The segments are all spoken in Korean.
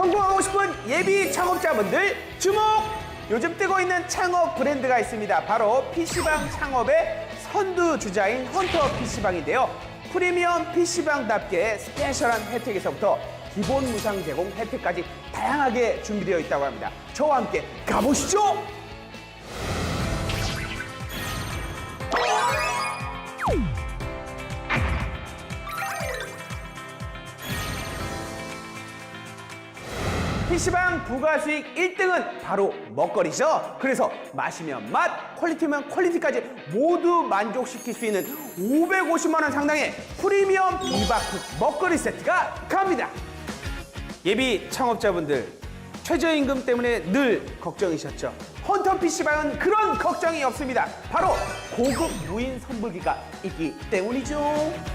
성공하고 싶은 예비 창업자분들 주목! 요즘 뜨고 있는 창업 브랜드가 있습니다. 바로 PC방 창업의 선두 주자인 헌터 PC방인데요. 프리미엄 PC방답게 스페셜한 혜택에서부터 기본 무상 제공 혜택까지 다양하게 준비되어 있다고 합니다. 저와 함께 가보시죠! PC방 부가 수익 1등은 바로 먹거리죠. 그래서 마시면 맛, 퀄리티면 퀄리티까지 모두 만족시킬 수 있는 550만 원 상당의 프리미엄 비바크 먹거리 세트가 갑니다. 예비 창업자분들 최저임금 때문에 늘 걱정이셨죠. 헌터 PC방은 그런 걱정이 없습니다. 바로 고급 무인 선불기가 있기 때문이죠.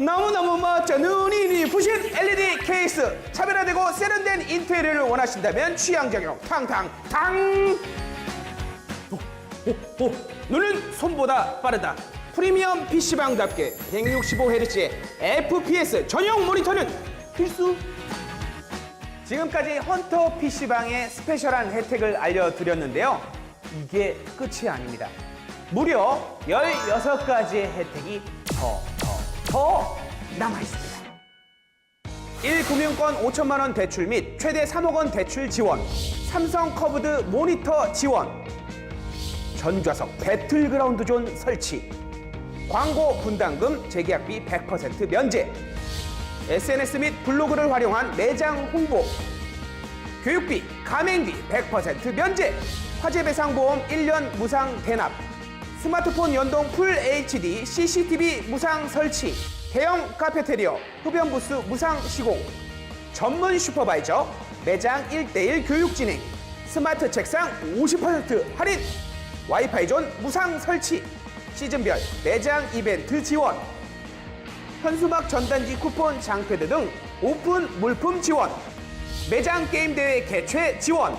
너무너무 멋져 눈이 부신 LED 케이스. 차별화되고 세련된 인테리어를 원하신다면 취향 적용 탕탕탕. 오, 오, 오. 눈은 손보다 빠르다. 프리미엄 PC방답게 165Hz의 FPS 전용 모니터는 필수. 지금까지 헌터 PC방의 스페셜한 혜택을 알려드렸는데요. 이게 끝이 아닙니다. 무려 16가지의 혜택이 더, 더, 더 남아있습니다. 1금융권 5천만 원 대출 및 최대 3억 원 대출 지원, 삼성 커브드 모니터 지원, 전좌석 배틀그라운드 존 설치, 광고 분담금 재계약비 100% 면제, SNS 및 블로그를 활용한 매장 홍보, 교육비, 가맹비 100% 면제, 화재배상보험 1년 무상 대납, 스마트폰 연동 풀 HD CCTV 무상 설치, 대형 카페테리어, 흡연 부스 무상 시공, 전문 슈퍼바이저, 매장 1대1 교육 진행, 스마트 책상 50% 할인, 와이파이 존 무상 설치, 시즌별 매장 이벤트 지원, 현수막 전단지 쿠폰 장패드 등 오픈 물품 지원, 매장 게임 대회 개최 지원,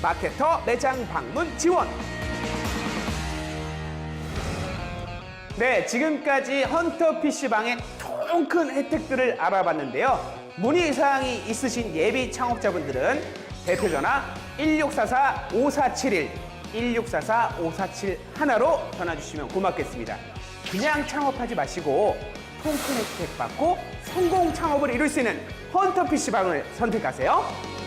마케터 매장 방문 지원. 네, 지금까지 헌터 PC방의 통 큰 혜택들을 알아봤는데요. 문의 사항이 있으신 예비 창업자분들은 대표 전화 1644-5471, 1644-5471 하나로 전화 주시면 고맙겠습니다. 그냥 창업하지 마시고 통큰 혜택 받고 성공 창업을 이룰 수 있는 헌터 PC방을 선택하세요.